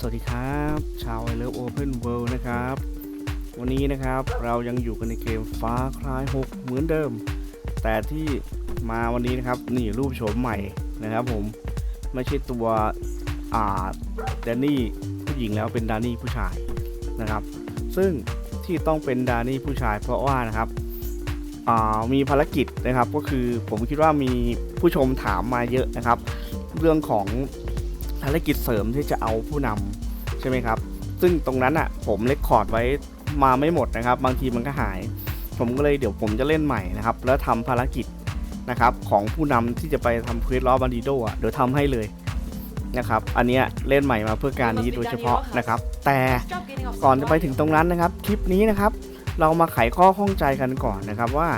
สวัสดีครับ ชาว I Love Open World นะครับ วันนี้นะครับเรายังอยู่กันในเกมฟ้าคลาย 6 เหมือนเดิม แต่ที่มาวันนี้นะครับ นี่รูปโฉมใหม่นะครับผม ไม่ใช่ตัวอ่าแดนนี่ผู้หญิงแล้วเป็นดานี่ผู้ชายนะครับ ซึ่งที่ต้องเป็นดานี่ผู้ชายเพราะว่านะครับมีภารกิจนะครับก็คือผมคิดว่ามีผู้ชมถามมาเยอะนะครับ เรื่องของ ภารกิจเสริมที่จะเอาผู้นำใช่ไหมครับ ซึ่งตรงนั้นอะผมเลคคอร์ดไว้มาไม่หมดนะครับ บางทีมันก็หาย ผมก็เลยเดี๋ยวผมจะเล่นใหม่นะครับ แล้วทำภารกิจนะครับของผู้นำที่จะไปทำเควสล้อบันดิโดอะเดี๋ยวทำให้เลยนะครับ อันเนี้ยเล่นใหม่มาเพื่อการนี้โดยเฉพาะนะครับ แต่ก่อนจะไปถึงตรงนั้นนะครับ คลิปนี้นะครับ เรามาไขข้อข้องใจกันก่อนนะครับว่า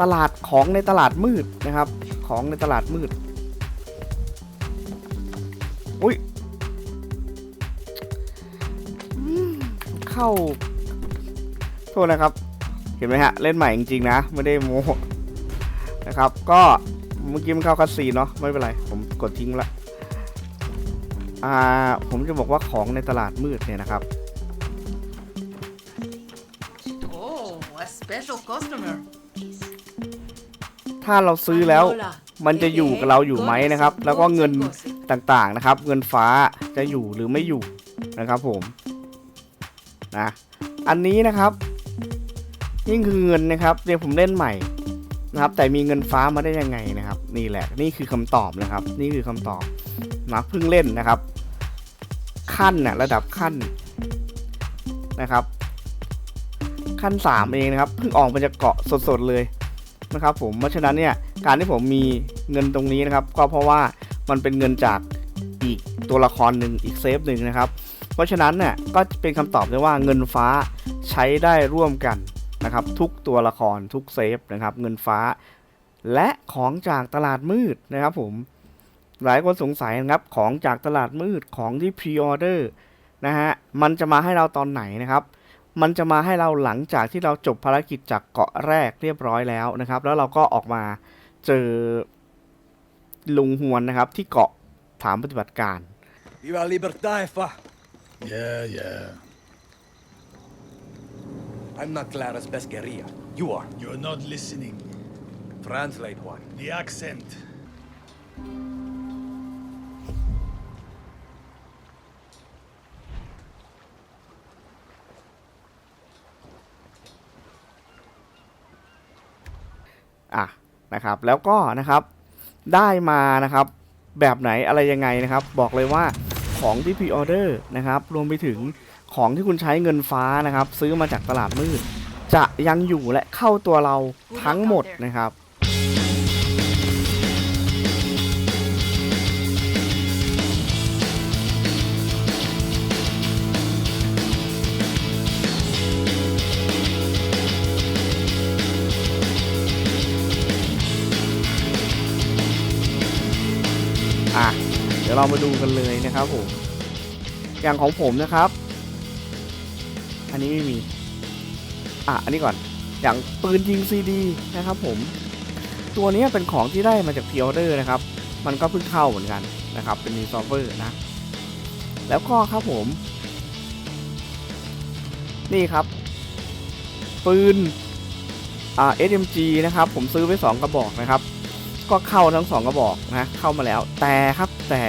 ตลาดของในตลาดมืดนะครับ ของในตลาดมืด เข้า โทษนะครับ เห็นไหมฮะ เล่นใหม่จริงๆนะ ไม่ได้โม้นะครับ ก็เมื่อกี้มันเข้าคัสซีนเนาะ ไม่เป็นไร ผมกดทิ้งละ อ่า ผมจะบอกว่าของในตลาดมืดเนี่ยนะครับ Oh, a special customer. ถ้าเราซื้อแล้วมันจะอยู่กับเราอยู่ไหมนะครับ แล้วก็เงินต่างๆนะครับ เงินฟ้าจะอยู่หรือไม่อยู่นะครับผม นะอันนี้นะครับนี่คือเงินนะครับเดี๋ยวผมเล่นใหม่นะครับ แต่มีเงินฟ้ามาได้ยังไงนะครับ นี่แหละนี่คือคำตอบนะครับ นี่คือคำตอบนะเพิ่งเล่นนะครับ ขั้นน่ะระดับขั้นนะครับ ขั้น 3 เองนะครับเพิ่งออกมาจากเกาะสดๆเลยนะครับผมเพราะฉะนั้นเนี่ยการที่ผมมีเงินตรงนี้นะครับ ก็เพราะว่ามันเป็นเงินจากอีกตัวละครหนึ่งอีกเซฟหนึ่งนะครับ เพราะฉะนั้นเนี่ยก็เป็นคำตอบได้ว่าเงินฟ้าใช้ได้ร่วมกันนะครับทุกตัวละครทุกเซฟนะครับเงินฟ้า และของจากตลาดมืดนะครับผมหลายคนสงสัยนะครับของจากตลาดมืดของที่พรีออเดอร์นะฮะมันจะมาให้เราตอนไหนนะครับมันจะมาให้เราหลังจากที่เราจบภารกิจจากเกาะแรกเรียบร้อยแล้วนะครับ แล้วเราก็ออกมาเจอลุงฮวนนะครับที่เกาะฐานปฏิบัติการ Viva Libertad, fa! Yeah, yeah. I'm not Clara's pesqueria. You are. You're not listening. Translate one. The accent.. อะนะครับแล้วก็นะครับได้มานะครับแบบไหนอะไรยังไงนะครับ บอกเลยว่า ของที่พรีออเดอร์นะครับ รวมไปถึงของที่คุณใช้เงินฟ้านะครับ ซื้อมาจากตลาดมืด จะยังอยู่และเข้าตัวเราทั้งหมดนะครับ ดี๋ยวเรามาดูกันเลยนะครับผม อย่างของผมนะครับ อันนี้ไม่มี อะ อันนี้ก่อน อย่างปืนยิงซีดีนะครับผม ตัวนี้เป็นของที่ได้มาจากพ r ออเดอร์นะครับ มันก็เพิ่งเข้าเหมือนกันนะครับ เป็นรีซอฟเวอร์นะ แล้วก็ครับผม นี่ครับ ปืนอ่า SMG นะครับ ผมซื้อไปสองกระบอกนะครับ ก็เข้าทั้งสองกระบอกนะเข้ามาแล้วแต่ครับแต่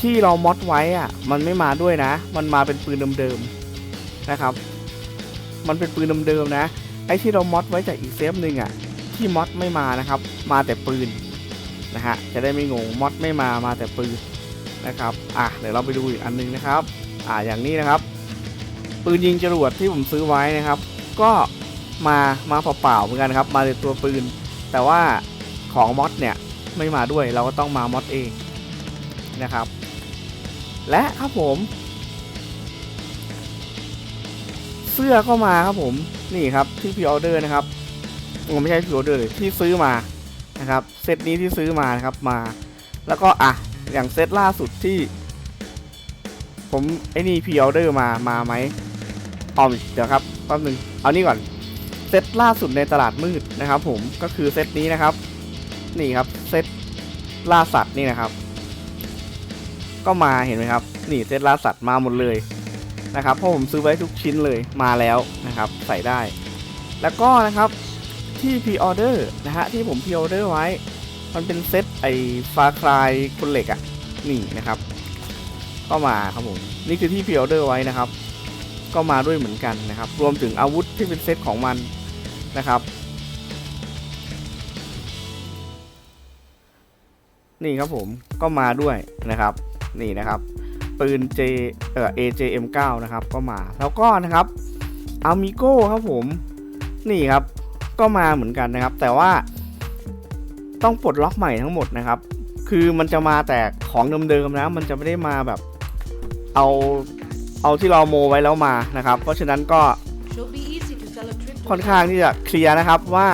ที่เรามอดไว้อะมันไม่มาด้วยนะ มันมาเป็นปืนเดิมๆนะครับ มันเป็นปืนเดิมๆนะไอ้ที่เรามอดไว้จากอีกเซฟหนึ่งอะที่มอดไม่มานะครับ มาแต่ปืนนะฮะจะได้ไม่งงมอดไม่มามาแต่ปืนนะครับอะเดี๋ยวเราไปดูอีกอันหนึงนะครับ อ่าอย่างนี้นะครับ ปืนยิงจรวดที่ผมซื้อไว้นะครับ ก็มามาเปล่าๆเหมือนกันครับ มาในตัวปืน แต่ว่าของมอดเนี่ยไม่มาด้วยเราก็ต้องมามอดเองนะครับ และครับผม เสื้อก็มาครับผมนี่ครับที่พ r ออเดอร์นะครับผมไม่ใช่พ r ออเดอร์เลยที่ซื้อมานะครับเซตนี้ที่ซื้อมานะครับมา แล้วก็อะอย่างเซตล่าสุดที่ ผมไอ้นี่พ r ออเดอร์มามาไหมอ๋อเดี๋ยวครับแป๊บนึงเอานี่ก่อน ซตล่าสุดในตลาดมืดนะครับ ผมก็คือเซตนี้นะครับ นี่ครับเซตล่าสัตว์นี่นะครับ ก็มาเห็นไหมครับ นี่เซตล่าสัตว์มาหมดเลยนะครับเพราะผมซื้อไว้ทุกชิ้นเลยมาแล้วนะครับ ใส่ได้ แล้วก็นะครับที่พ r ออเดอร์นะฮะที่ผมพ r ออเดอร์ไว้ มันเป็นเซตไอ้ฟาคลายคนเหล็กอะ่ะนี่นะครับ ก็มาครับผมนี่คือที่พ r ออเดอร์ไว้นะครับ ก็มาด้วยเหมือนกันนะครับ รวมถึงอาวุธที่เป็นเซตของมัน นะครับ นี่ครับผมก็มาด้วยนะครับ นี่นะครับ ปืน J เอ่อ AJM9 นะครับ ก็มาแล้วก็นะครับอามิโก้ครับผมนี่ครับ ก็มาเหมือนกันนะครับ แต่ว่าต้องปลดล็อกใหม่ทั้งหมดนะครับ คือมันจะมาแต่ของเดิมๆนะ มันจะไม่ได้มาแบบเอาเอาที่เราโมไว้แล้วมานะครับ เพราะฉะนั้นก็ ค่อนข้างที่จะเคลียร์นะครับว่า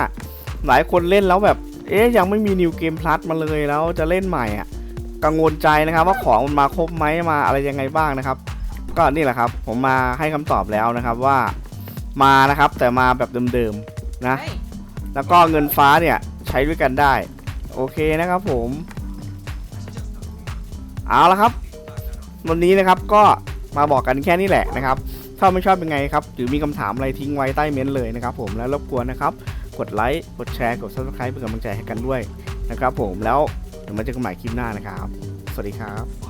หลายคนเล่นแล้วแบบ เอ๊ยยังไม่มีนิวเกมพลัสมาเลยแล้วจะเล่นใหม่อะกังวลใจนะครับ ว่าของมันมาครบไหมมาอะไรยังไงบ้างนะครับ ก็นี่แหละครับ ผมมาให้คำตอบแล้วนะครับว่ามานะครับ แต่มาแบบเดิมๆนะ Hey, แล้วก็เงินฟ้าเนี่ยใช้ด้วยกันได้ โอเคนะครับผม เอาละครับ วันนี้นะครับก็มาบอกกันแค่นี้แหละนะครับ ชอบไม่ชอบเป็นไงครับ หรือมีคำถามอะไรทิ้งไว้ใต้เม้นต์เลยนะครับผมแล้วรบกวนนะครับ กดไลค์ กดแชร์ กด subscribe เป็นกำลังใจให้กันด้วยนะครับผมแล้วเดี๋ยวมาเจอกันใหม่คลิปหน้านะครับ สวัสดีครับ